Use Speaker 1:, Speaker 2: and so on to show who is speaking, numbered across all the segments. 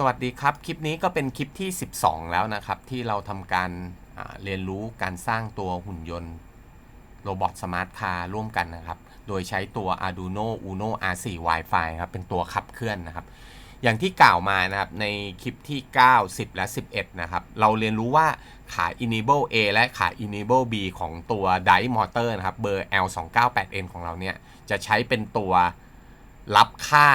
Speaker 1: สวัสดีครับ คลิปนี้ก็เป็นคลิปที่ 12 แล้วนะครับ ที่เราทำการเรียนรู้การสร้างตัวหุ่นยนต์โรบอทสมาร์ทคาร์ร่วมกันนะครับ โดยใช้ตัว Arduino Uno R4 Wi-Fi ครับ เป็นตัวขับเคลื่อนนะครับ อย่างที่กล่าวมานะครับ ในคลิปที่ 9 10 และ 11 นะครับ เราเรียนรู้ว่าขา enable A และขา enable B ของตัว Drive Motor นะครับ เบอร์ L298N ของเราเนี่ย จะใช้เป็นตัวรับค่า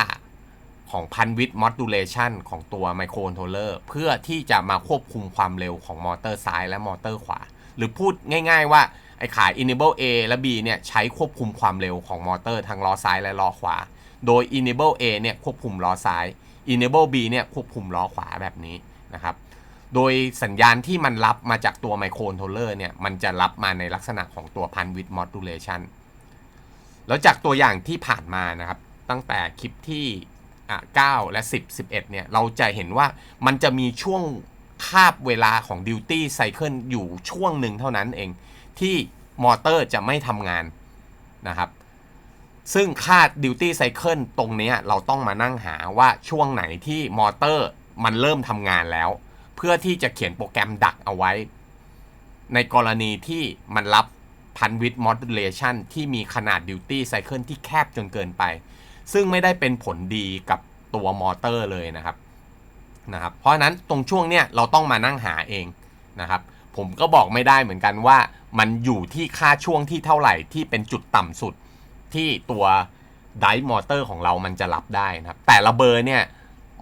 Speaker 1: ของพันวิทมอดูเลชันของตัวไมโครคอนโทรลเลอร์เพื่อที่จะมาควบคุมความเร็วของมอเตอร์ซ้ายและมอเตอร์ขวา หรือพูดง่าย ๆ ว่าไอ้ขาย enable A และ B เนี่ยใช้ควบคุมความเร็วของมอเตอร์ทั้งล้อซ้ายและล้อขวา โดย enable A เนี่ยควบคุมล้อซ้าย enable B เนี่ยควบคุมล้อขวาแบบนี้นะครับ โดยสัญญาณที่มันรับมาจากตัวไมโครคอนโทรลเลอร์เนี่ยมันจะรับมาในลักษณะของตัวพันวิทมอดูเลชันแล้วจากตัวอย่างที่ผ่านมานะครับ ตั้งแต่คลิปที่ อะ9และ 10 11เนี่ยเราจะเห็นว่ามันจะมีช่วงคาบเวลาของ Duty Cycle อยู่ช่วงหนึ่งเท่านั้นเอง ที่มอเตอร์จะไม่ทำงานนะครับ ซึ่งคาด Duty Cycle ตรงนี้เราต้องมานั่งหาว่าช่วงไหนที่มอเตอร์มันเริ่มทำงานแล้ว เพื่อที่จะเขียนโปรแกรมดักเอาไว้ ในกรณีที่มันรับพันวิทมอดูเลชันที่มีขนาด Duty Cycle ที่แคบจนเกินไป ซึ่งไม่ได้เป็นผลดีกับตัวมอเตอร์เลยนะครับนะครับเพราะฉะนั้นตรงช่วงเนี้ยเราต้องมานั่งหาเองนะครับผมก็บอกไม่ได้เหมือนกันว่ามันอยู่ที่ค่าช่วงที่เท่าไหร่ที่เป็นจุดต่ำสุดที่ตัวไดมอเตอร์ของเรามันจะรับได้นะครับ แต่ละเบอร์เนี่ย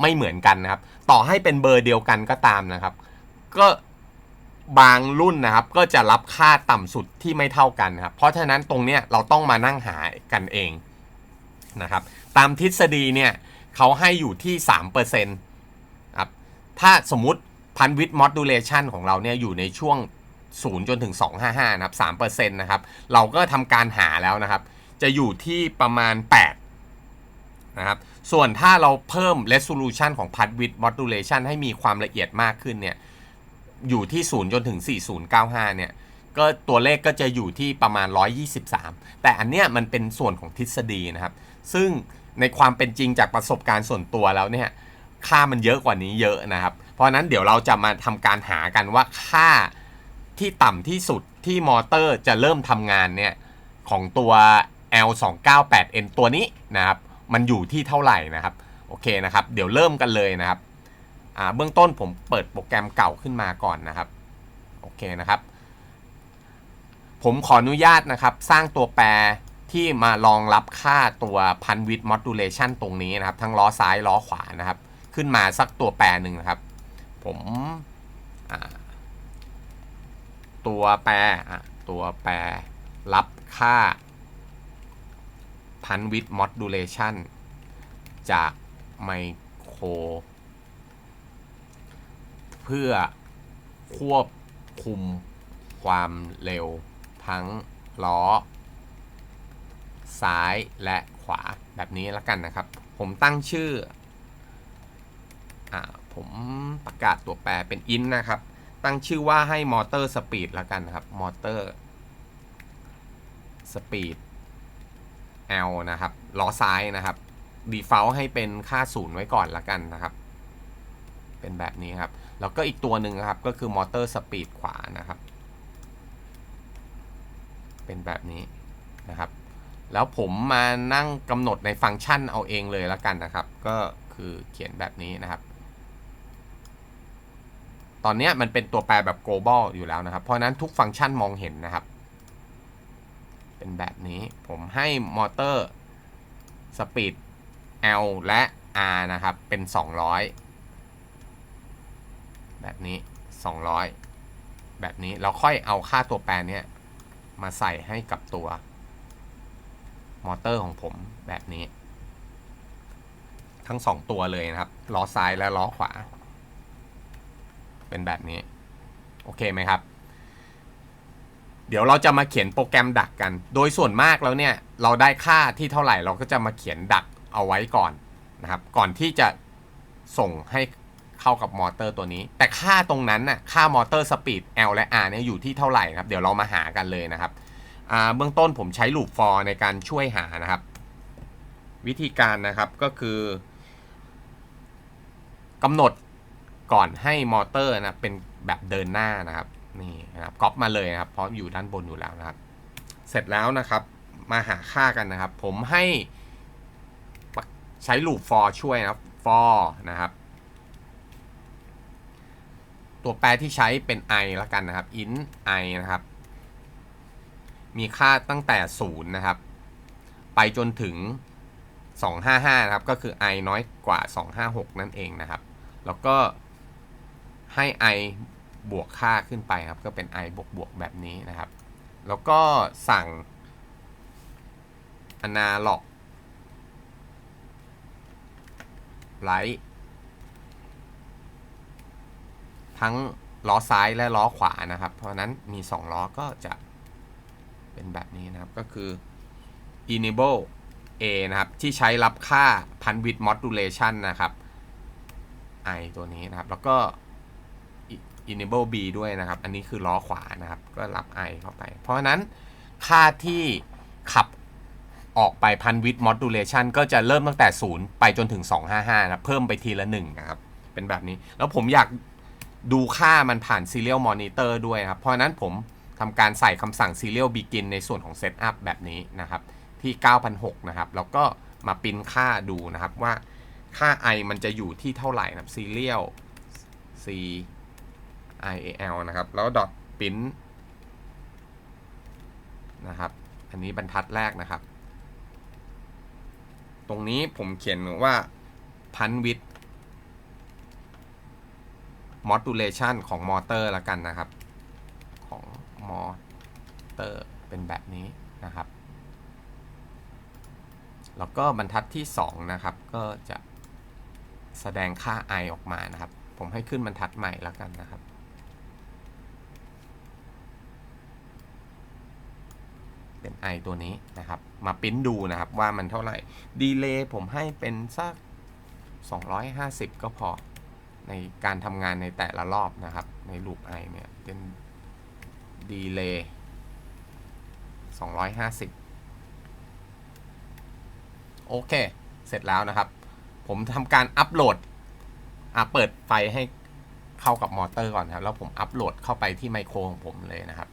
Speaker 1: ไม่เหมือนกันนะครับ ต่อให้เป็นเบอร์เดียวกันก็ตามนะครับ ก็บางรุ่นนะครับ ก็จะรับค่าต่ำสุดที่ไม่เท่ากันนะครับ เพราะฉะนั้นตรงเนี้ยเราต้องมานั่งหากันเองนะครับ ตามทฤษฎีเนี่ยเขาให้อยู่ที่3%ครับถ้าสมมติพันวิทมอดูเลชันของเราเนี่ยอยู่ในช่วง 0 จนถึง 255 นะครับ3%นะครับเราก็ทำการหาแล้วนะครับ จะอยู่ที่ประมาณ 8 นะครับ ส่วนถ้าเราเพิ่ม resolution ของพันวิทมอดูเลชันให้มีความละเอียดมากขึ้นเนี่ยอยู่ที่ 0 จนถึง 4095 เนี่ยก็ตัวเลขก็จะอยู่ที่ประมาณ 123 แต่อันเนี้ยมันเป็นส่วนของทฤษฎีนะครับ ซึ่งในความเป็นจริงจากประสบการณ์ส่วนตัวแล้วเนี่ยค่ามันเยอะกว่านี้เยอะนะครับ เพราะนั้นเดี๋ยวเราจะมาทำการหากันว่าค่าที่ต่ำที่สุดที่มอเตอร์จะเริ่มทำงานเนี่ยของตัว L298N ตัวนี้นะครับ มันอยู่ที่เท่าไหร่นะครับ โอเคนะครับ เดี๋ยวเริ่มกันเลยนะครับเบื้องต้นผมเปิดโปรแกรมเก่าขึ้นมาก่อนนะครับ โอเคนะครับ ผมขออนุญาตนะครับ สร้างตัวแปร ที่มารองรับค่าตัวพันวิดมอดูเลชันตรงนี้นะครับ ทั้งล้อซ้ายล้อขวานะครับ ขึ้นมาสักตัวแปรหนึ่งนะครับ ผมตัวแปรอะตัวแปรรับค่าพันวิดมอดูเลชันจากไมโคร เพื่อควบคุมความเร็วทั้งล้อ ซ้ายและขวาแบบนี้แล้วกันนะครับ ผมตั้งชื่ออผมประกาศตัวแปรเป็นอินนะครับ ตั้งชื่อว่าให้มอเตอร์สปีดแล้วกันนะครับมอเตอร์สปีด L นะครับล้อซ้ายนะครับ default ให้เป็นค่าศูนย์ไว้ก่อนละกันนะครับ เป็นแบบนี้ครับ แล้วก็อีกตัวหนึ่งนะครับ ก็คือมอเตอร์สปีดขวานะครับ เป็นแบบนี้นะครับ แล้วผมมานั่งกำหนดในฟังก์ชันเอาเองเลยแล้วกันนะครับ ก็คือเขียนแบบนี้นะครับ ตอนนี้มันเป็นตัวแปรแบบ global อยู่แล้วนะครับ เพราะฉะนั้นทุกฟังก์ชันมองเห็นนะครับ เป็นแบบนี้ผมให้มอเตอร์สปีด L และ R นะครับ เป็น 200 แบบนี้ 200 แบบนี้เราค่อยเอาค่าตัวแปรเนี้ยมาใส่ให้กับตัว มอเตอร์ของผมแบบนี้ ทั้ง2ตัวเลยนะครับล้อซ้ายและล้อขวา เป็นแบบนี้ โอเคไหมครับ เดี๋ยวเราจะมาเขียนโปรแกรมดักกัน โดยส่วนมากแล้วเนี่ย เราได้ค่าที่เท่าไหร่เราก็จะมาเขียนดักเอาไว้ก่อนนะครับ ก่อนที่จะส่งให้เข้ากับมอเตอร์ตัวนี้ แต่ค่าตรงนั้นน่ะค่ามอเตอร์สปีด L และ R เนี่ยอยู่ที่เท่าไหร่ครับ เดี๋ยวเรามาหากันเลยนะครับ เบื้องต้นผมใช้ loop for ในการช่วยหานะครับ วิธีการนะครับก็คือกำหนดก่อนให้มอเตอร์นะเป็นแบบเดินหน้านะครับนี่นะครับก๊อปมาเลยนะครับเพราะอยู่ด้านบนอยู่แล้วนะครับ เสร็จแล้วนะครับมาหาค่ากันนะครับ ผมให้ใช้ลูป for ช่วยนะครับ for นะครับ ตัวแปรที่ใช้เป็น i ล้วกันนะครับ int i นะครับ มีค่าตั้งแต่ 0 นะครับ ไปจนถึง 255 นะครับ ก็คือ i น้อยกว่า 256 นั่นเองนะครับ แล้วก็ให้ i บวกค่าขึ้นไปครับ ก็เป็น i บวกบวกแบบนี้นะครับ แล้วก็สั่ง analog light ทั้งล้อซ้ายและล้อขวานะครับ เพราะฉะนั้นมี 2 ล้อก็จะ เป็นแบบนี้นะครับก็คือ enable A นะครับ ที่ใช้รับค่า bandwidth modulation นะครับ i ตัวนี้นะครับ แล้วก็ enable B ด้วยนะครับ อันนี้คือล้อขวานะครับ ก็รับ i เข้าไป เพราะฉะนั้นค่าที่ขับออกไปพันวิด modulation ก็จะเริ่มตั้งแต่ 0 ไปจนถึง 255 นะเพิ่มไปทีละ 1 นะครับ เป็นแบบนี้ แล้วผมอยากดูค่ามันผ่าน serial monitor ด้วยครับ เพราะนั้นผม ทำการใส่คำสั่ง serial begin ในส่วนของ setup แบบนี้นะครับ ที่ 9,006นะครับ แล้วก็มาปริ้นค่าดูนะครับว่าค่า i มันจะอยู่ที่เท่าไหร่นะครับ serial c i a l นะครับ แล้ว dot print นะครับ อันนี้บรรทัดแรกนะครับ ตรงนี้ผมเขียนว่าพันวิด modulation ของมอเตอร์ละกันนะครับ มอเตอร์เป็นแบบนี้นะครับ แล้วก็บรรทัดที่ 2 นะครับ ก็จะแสดงค่า i ออกมานะครับ ผมให้ขึ้นบรรทัดใหม่แล้วกันนะครับ เป็น i ตัวนี้นะครับ มาปิ้นดูนะครับว่ามันเท่าไหร่ดีเลย์ผมให้เป็นสัก 250 ก็พอในการทำงานในแต่ละรอบนะครับ ในลูป i เนี่ยเป็น ดีเลย์250โอเค เสร็จแล้วนะครับ ผมทำการอัปโหลดอะเปิดไฟให้เข้ากับมอเตอร์ก่อนครับ แล้วผมอัปโหลดเข้าไปที่ไมโครของผมเลยนะครับ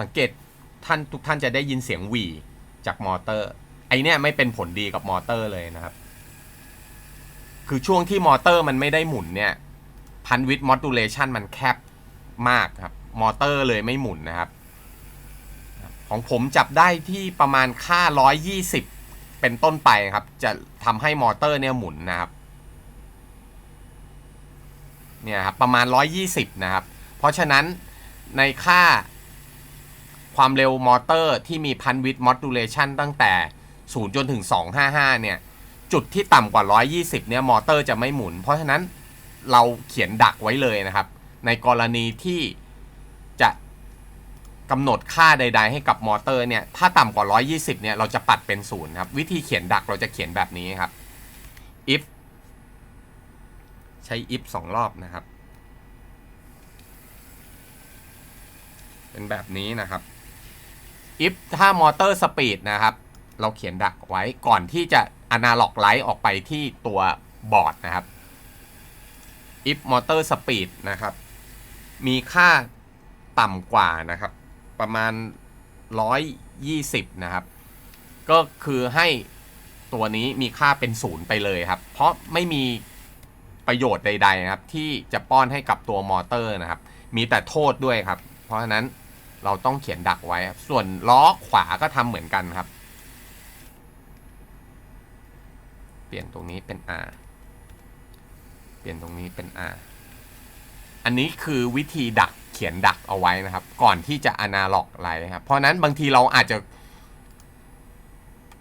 Speaker 1: สังเกตท่านทุกท่านจะได้ยินเสียงหวีจากมอเตอร์ ไอเนี้ยไม่เป็นผลดีกับมอเตอร์เลยนะครับ คือช่วงที่มอเตอร์มันไม่ได้หมุนเนี่ยพันวิดมอดูเลชันมันแคบมากครับ มอเตอร์เลยไม่หมุนนะครับ ของผมจับได้ที่ประมาณค่า 120 เป็นต้นไปครับ จะทำให้มอเตอร์เนี่ยหมุนนะครับเนี่ยครับประมาณ 120 นะครับ เพราะฉะนั้นในค่าความเร็วมอเตอร์ที่มีพันวิดมอดูเลชันตั้งแต่ 0 จนถึง 255 เนี่ย จุดที่ต่ำกว่า 120 เนี่ยมอเตอร์จะไม่หมุน เพราะฉะนั้นเราเขียนดักไว้เลยนะครับ ในกรณีที่จะกำหนดค่าใด ๆ ให้กับมอเตอร์เนี่ย ถ้าต่ำกว่า 120 เนี่ย เราจะปัดเป็นศูนย์ครับ วิธีเขียนดักเราจะเขียนแบบนี้ครับ if ใช้ if สองรอบนะครับ เป็นแบบนี้นะครับ if ถ้ามอเตอร์สปีดนะครับ เราเขียนดักไว้ก่อนที่จะ อนาล็อกไลท์ออกไปที่ตัวบอร์ดนะครับ if motor speed นะครับ มีค่าต่ำกว่านะครับ ประมาณ 120 นะครับ ก็คือให้ตัวนี้มีค่าเป็นศูนย์ไปเลยครับ เพราะไม่มีประโยชน์ใดๆนะครับ ที่จะป้อนให้กับตัวมอเตอร์นะครับ มีแต่โทษด้วยครับ เพราะฉะนั้นเราต้องเขียนดักไว้ ส่วนล้อขวาก็ทำเหมือนกันครับ เปลี่ยนตรงนี้เป็น R เปลี่ยนตรงนี้เป็น R อันนี้คือวิธีดักเขียนดักเอาไว้นะครับ ก่อนที่จะอนาล็อกไลท์ครับ เพราะนั้นบางทีเราอาจจะ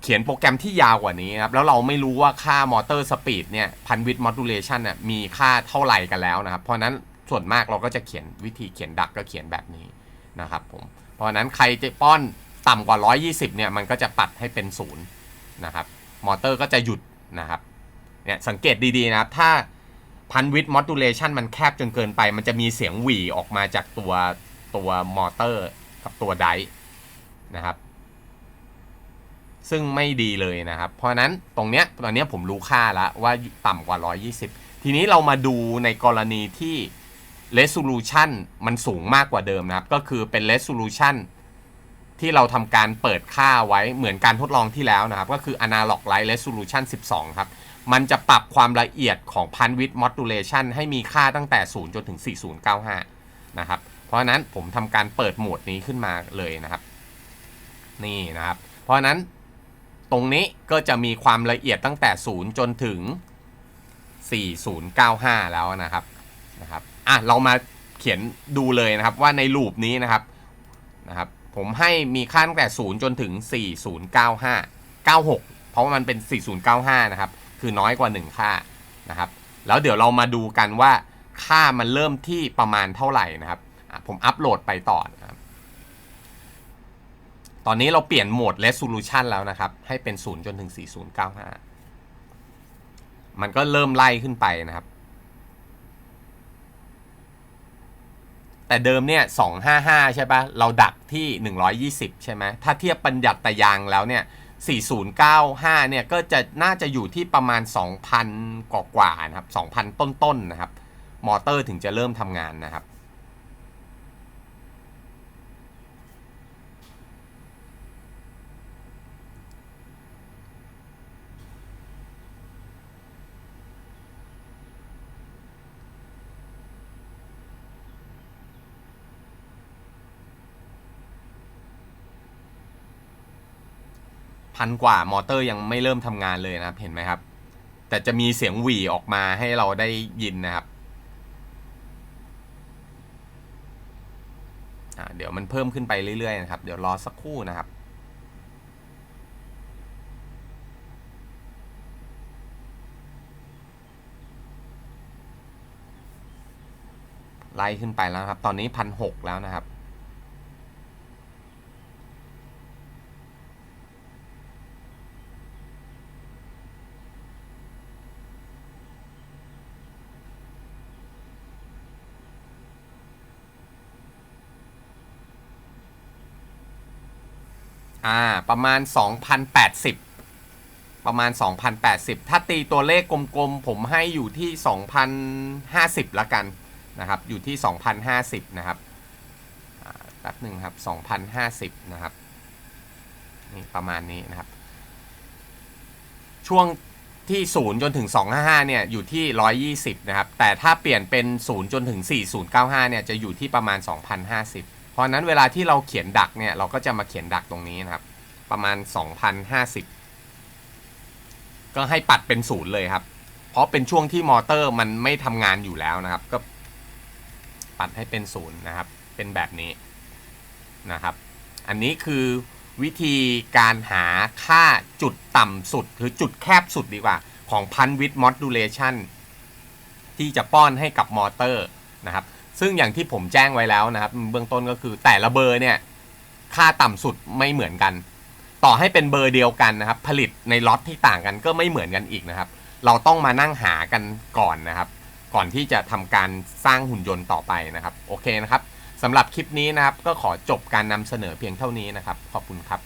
Speaker 1: เขียนโปรแกรมที่ยาวกว่านี้ครับ แล้วเราไม่รู้ว่าค่ามอเตอร์สปีดเนี่ยพันวิดมอดูเลชันเนี่ยมีค่าเท่าไหร่กันแล้วนะครับ เพราะนั้นส่วนมากเราก็จะเขียนวิธีเขียนดักก็เขียนแบบนี้นะครับผม เพราะนั้นใครจะป้อนต่ำกว่า 120 เนี่ย มันก็จะปัดให้เป็นศูนย์นะครับ มอเตอร์ก็จะหยุด นะครับเนี่ยสังเกตดีๆนะครับ ถ้าพันวิดมอดูเลชันมันแคบจนเกินไป มันจะมีเสียงหวีออกมาจากตัวตัวมอเตอร์กับตัวไดนะครับ ซึ่งไม่ดีเลยนะครับ เพราะฉะนั้นตรงเนี้ยตอนเนี้ยผมรู้ค่าแล้วว่าต่ำกว่า 120 ทีนี้เรามาดูในกรณีที่ resolution มันสูงมากกว่าเดิมนะครับ ก็คือเป็น resolution ที่เราทำการเปิดค่าไว้เหมือนการทดลองที่แล้วนะครับ ก็คือ analog light resolution 12 ครับ มันจะปรับความละเอียดของ bandwidth modulation ให้มีค่าตั้งแต่ 0 จนถึง 4095 นะครับ เพราะนั้นผมทำการเปิดโหมดนี้ขึ้นมาเลยนะครับ นี่นะครับ เพราะฉะนั้นตรงนี้ก็จะมีความละเอียดตั้งแต่ 0 จนถึง 4095 แล้วนะครับนะครับอะเรามาเขียนดูเลยนะครับว่าในลูปนี้นะครับนะครับ ผมให้มีค่าตั้งแต่ 0 จนถึง 4095 96 เพราะว่ามันเป็น 4095 นะครับ คือน้อยกว่า 1 ค่านะครับ แล้วเดี๋ยวเรามาดูกันว่าค่ามันเริ่มที่ประมาณเท่าไหร่นะครับ ผมอัปโหลดไปต่อนะครับ ตอนนี้เราเปลี่ยนโหมด resolution แล้วนะครับ ให้เป็น 0 จนถึง 4095 มันก็เริ่มไล่ขึ้นไปนะครับแต่เดิมเนี่ย255ใช่ปะเราดัก ที่ 120 ใช่ไหมถ้าเทียบปัญญัติตยางแล้วเนี่ย 4095 เนี่ยก็จะน่าจะอยู่ที่ประมาณ 2,000 กว่ากว่าๆนะครับ 2,000 ต้นๆนะครับ มอเตอร์ถึงจะเริ่มทำงานนะครับ พันกว่ามอเตอร์ยังไม่เริ่มทำงานเลยนะครับ เห็นไหมครับ แต่จะมีเสียงหวี่ออกมาให้เราได้ยินนะครับเดี๋ยวมันเพิ่มขึ้นไปเรื่อยๆนะครับ เดี๋ยวรอสักครู่นะครับไล่ขึ้นไปแล้วครับ ตอนนี้พันหกแล้วนะครับ อ่าประมาณ 2,080 ประมาณ 2,080 ถ้าตีตัวเลขกลมๆ ผมให้อยู่ที่ 2,050 ละกันนะครับ อยู่ที่ 2,050 นะครับแป๊บหนึ่งครับ 2,050 นะครับ นี่ประมาณนี้นะครับ ช่วงที่ 0 จนถึง 255 เนี่ย อยู่ที่ 120 นะครับ แต่ถ้าเปลี่ยนเป็น 0 จนถึง 4095 เนี่ย จะอยู่ที่ประมาณ 2,050 ราะนั้นเวลาที่เราเขียนดักเนี่ยเราก็จะมาเขียนดักตรงนี้นะครับ ประมาณ 2,050 ก็ให้ปัดเป็นศูนย์เลยครับ เพราะเป็นช่วงที่มอเตอร์มันไม่ทำงานอยู่แล้วนะครับ ก็ปัดให้เป็นศูนย์นะครับ เป็นแบบนี้นะครับ อันนี้คือวิธีการหาค่าจุดต่ำสุด หรือจุดแคบสุดดีกว่า ของพันวิดมอดูเลชันที่จะป้อนให้กับมอเตอร์นะครับ ซึ่งอย่างที่ผมแจ้งไว้แล้วนะครับ เบื้องต้นก็คือแต่ละเบอร์เนี่ย ค่าต่ำสุดไม่เหมือนกัน ต่อให้เป็นเบอร์เดียวกันนะครับ ผลิตในล็อตที่ต่างกันก็ไม่เหมือนกันอีกนะครับ เราต้องมานั่งหากันก่อนนะครับ ก่อนที่จะทำการสร้างหุ่นยนต์ต่อไปนะครับ โอเคนะครับสำหรับคลิปนี้นะครับ ก็ขอจบการนำเสนอเพียงเท่านี้นะครับ ขอบคุณครับ